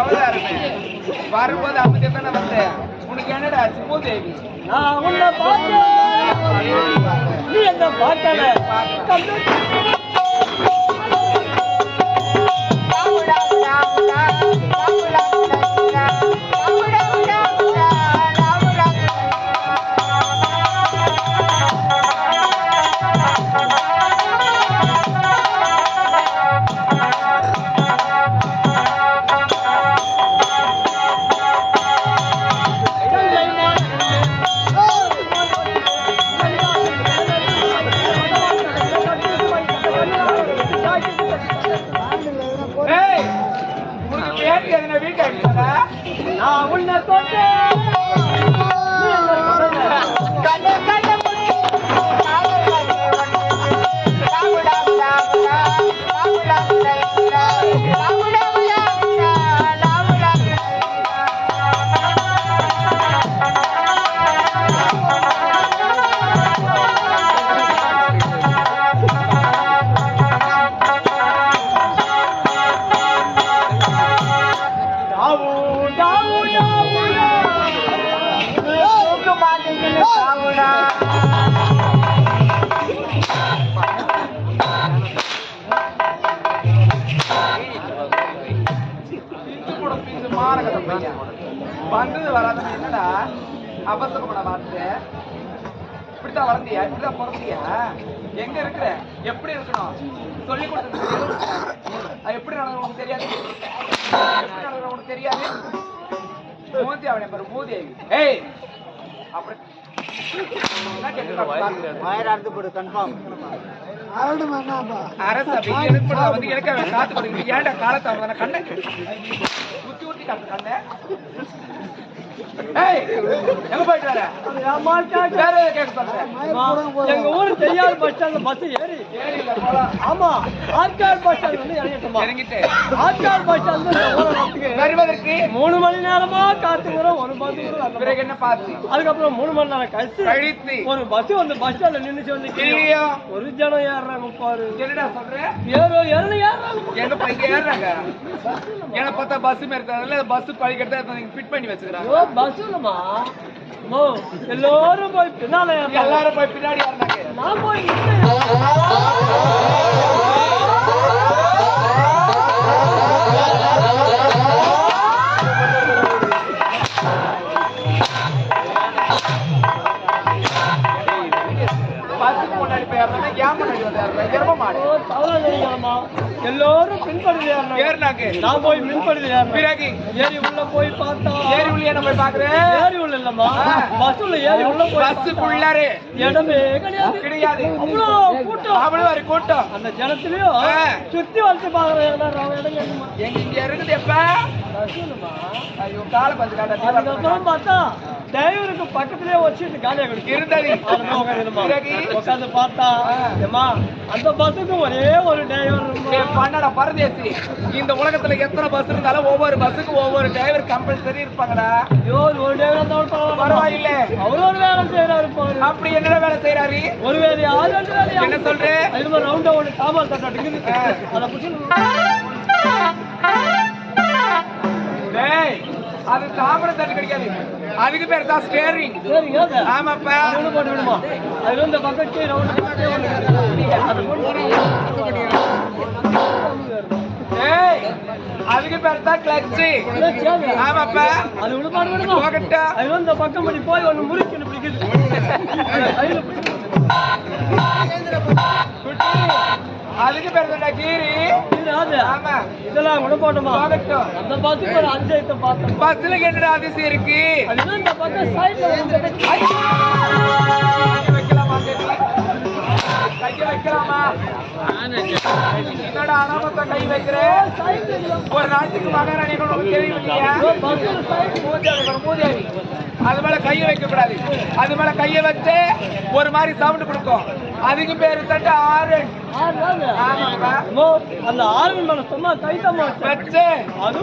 தேவையா இருக்கு. வரும்போது அமைதி தானே வந்தேன். உனக்கு என்னடா ஆச்சு? மூதேவி நான் உன்னை பார்த்தேன். நீ என்ன ஏய் நான் உன்னை பார்த்தேன் பண்றது கூட என்னடா? அவசரப்பட வார்த்தை இப்படித்தான் வளர்ந்தியா? இப்படிதான் பிறந்தியா? எங்க இருக்கிற? எப்படி இருக்கணும்? சொல்லி கொடுத்தது அது எப்படி நடக்கணும் உனக்கு தெரியாது? எப்படி நடக்கணும் உனக்கு தெரியாது? மூத்தி அவனை பாரு மூதி ஏய் அப்படி வந்து எனக்கு ஏன்டா காலத்தை கண்ணை ஊத்தி ஊத்தி கண்ணை. எங்க போயிட்டு வர? வேற எதை கேட்க சொல்றேன். எங்க ஊரு தெரியாத பஸ் ஸ்டாண்ட்ல பஸ் ஏறி. ஆமா ஆற்காடு பஸ் ஸ்டாண்ட் வந்து இறங்கிட்டோமா? இறங்கிட்டு. ஆற்காடு பஸ் ஸ்டாண்ட் வரத்துக்கு வருவதற்கு மூணு மணி நேரமா காத்துக்கிறோம் ஒரு பஸ். பிறகு என்ன பார்த்து? அதுக்கப்புறம் மூணு மணி நேரம் கழிச்சு கழித்து. ஒரு பஸ் வந்து பஸ் ஸ்டாண்ட்ல நின்னுச்சு வந்து இல்லையோ? ஒரு ஜனம் ஏறுறாங்க பாரு. என்னடா சொல்ற? ஏறோ ஏறல ஏறாங்க எங்க பையன் ஏறாங்க என்ன பார்த்தா பஸ் மாரி பஸ் பழிக்கிறதா ஃபிட் பண்ணி வச்சுக்கிறாங்க. ஐயோ பஸ் இல்லம்மா மோ எல்லாரும் போய் பின்னால. எல்லாரும் போய் பின்னாடி நான் போய். எல்லாரும் பின்படுது நான் போய் ஏறினேன். பிறகு ஏறி போய் பார்த்தா. ஏரி உள்ள என்ன போய் பாக்குறேன் ஏறி உள்ள இல்லம்மா. பஸ் உள்ள ஏறி உள்ள போய் பஸ்ஸுக்குள்ளாரு இடமே கிடையாது. கிடையாது. அவ்வளோ கூட்டம். அவ்வளவு ஒரு கூட்டம். அந்த ஜனத்திலயும். சுத்தி வந்து பாக்குறேன் இடம் எங்க இங்க இருக்குது எப்ப? பஸ் ஐயோ காலை பந்து காட்ட அதுக்கப்புறம் பார்த்தா டிரைவருக்கு பக்கத்துலயே வச்சுட்டு காலியா கொடுக்கு இருந்தது பிறகு உட்காந்து பார்த்தா ஆ. ஏம்மா அந்த பஸ்ஸுக்கு ஒரே ஒரு டிரைவர் பண்ணடா பரதேசி. இந்த உலகத்துல எத்தனை பஸ் இருந்தாலும் ஒவ்வொரு பஸ்ஸுக்கும் ஒவ்வொரு டிரைவர் கம்பல்சரி இருப்பாங்கடா. ஐயோ ஒரு டிரைவர் இருந்தாலும் பரவாயில்ல. அவரு ஒரு வேலை செய்யறாரு அப்படி என்னடா வேலை செய்யறாரு ஒரு வேலை வேலையா? என்ன சொல்ற? இது ரவுண்டா ஒன்று சாம்பார் ஆ. அதை பிடிச்சி அது தாமரை தட்டு கிடைக்காது. அதுக்கு பேர் தான் ஸ்டேரிங். ஆமாப்பா. போட்டு விடுமா? அது இந்த பக்கத்து அதுக்கு பேர் தான் கிளட்ச் ஆமாப்பா. அது விடுபாடு விடுமா? போகட்டா. அது வந்து இந்த பக்கம் பண்ணி போய் ஒன்று முறுக்கின்னு பிடிக்குது. அதுக்கு பேர் கீரி. ஆமா. இதெல்லாம் கூட போட்டோமா? போகட்டும் அந்த பஸ்ஸுக்கு ஒரு அஞ்சு ஐட்டம் பார்த்தோம். பஸ்ல என்னடா அதிசயம் இருக்கு? இந்த பக்கம் சைட்ல வைக்கலாமா? கைய வைக்கலாமா? என்னடா அனாமத்தா கை வைக்கிறேன் ஒரு நாட்டுக்கு மகாராணி தெரியும் இல்லையா மூதேவி மூதேவி. அது மேல கைய வைக்க கூடாது அது மேல கைய வச்சு ஒரு மாதிரி சவுண்ட் கொடுக்கும். அதுக்கு பேரு தட்டு ஆறு. அந்த ஆறு சும்மா கைத்தம்மா வச்சு. அது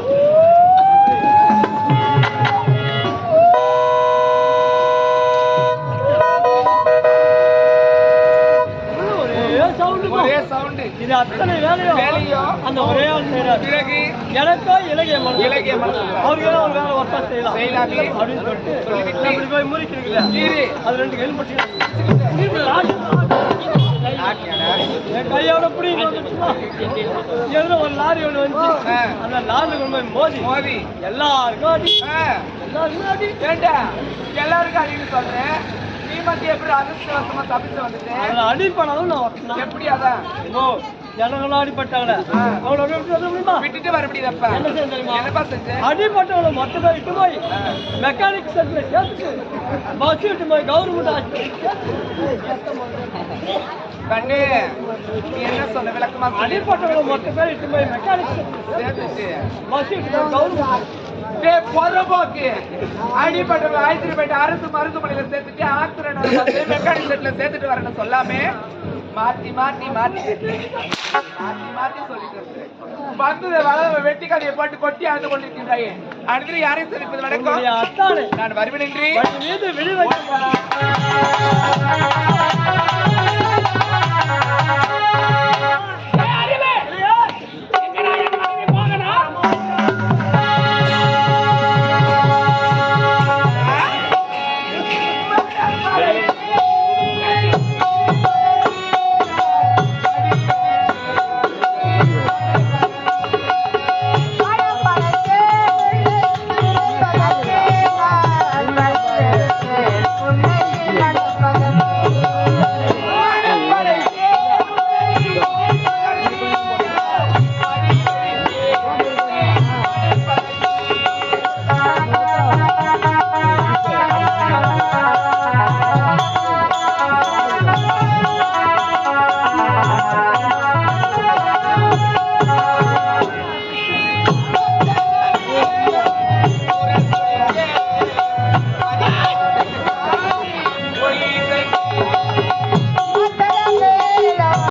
ஒரே சவுண்டு ஒரே சவுண்டு. இது அத்தனை வேலையும் வேலையும் அந்த ஒரே ஆள் செய்யறாரு பிறகு எனக்கோ இலகிய மனசு. இலகிய மனசு. அவருக்கு ஒரு வேலை ஒருத்தா செய்யலாம். செய்யலாமே. அப்படின்னு சொல்லிட்டு. அப்படி போய் முறிக்கிறீங்களா இரு. அது ரெண்டு. என் கையோட வந்துச்சுமா எதுல ஒரு லாரி வந்துச்சு. ஆ. அந்த லாரில கொண்டு போய் மோதி. மோதி. எல்லாருக்கும் அடி. எல்லாருக்கும் அடி. ஏண்டா? எல்லாருக்கும் அடின்னு சொல்றேன். மட்டும் எப்படி அதிர்ஷ்டவசமா தப்பிச்சு வந்துட்டேன் அதுல அடி பண்ணாலும் நான் எப்படி அதான் ஓ ஜனங்களும் அடிபட்டாங்களே. அவங்கள விட்டுட்டு வர முடியுதப்பா என்ன செய்ய தெரியுமா? அடிபட்டவங்களை மொத்த பேர் இட்டு போய் மெக்கானிக் செட்ல சேர்த்துட்டு பஸ் இட்டு போய் கவர்மெண்ட் கண்ணு நீ என்ன சொன்ன விளக்கமா சொல்லி? அடிபட்டவங்களை மொத்த பேர் இட்டு போய் மெக்கானிக் சேர்த்துச்சு பஸ் இட்டு போய் கவர்மெண்ட் டேய் பொறம்போக்கு. அடிபட்ட ஆயிரத்தி போயிட்டு அரசு மருத்துவமனையில சேர்த்துட்டு ஆத்திரன் மெக்கானிக் செட்ல சேர்த்துட்டு வரேன்னு சொல்லாமே. மாத்தி மாத்தி மாத்தி. மாத்தி மாத்தி சொல்லிட்டு. வந்தது வள வெட்டி கதையை போட்டு கொட்டி ஆண்டு கொண்டிருக்கின்றாயே. அடுத்து யாரையும் உங்களுடைய நடக்கும் நான் வருவேன் என்று Música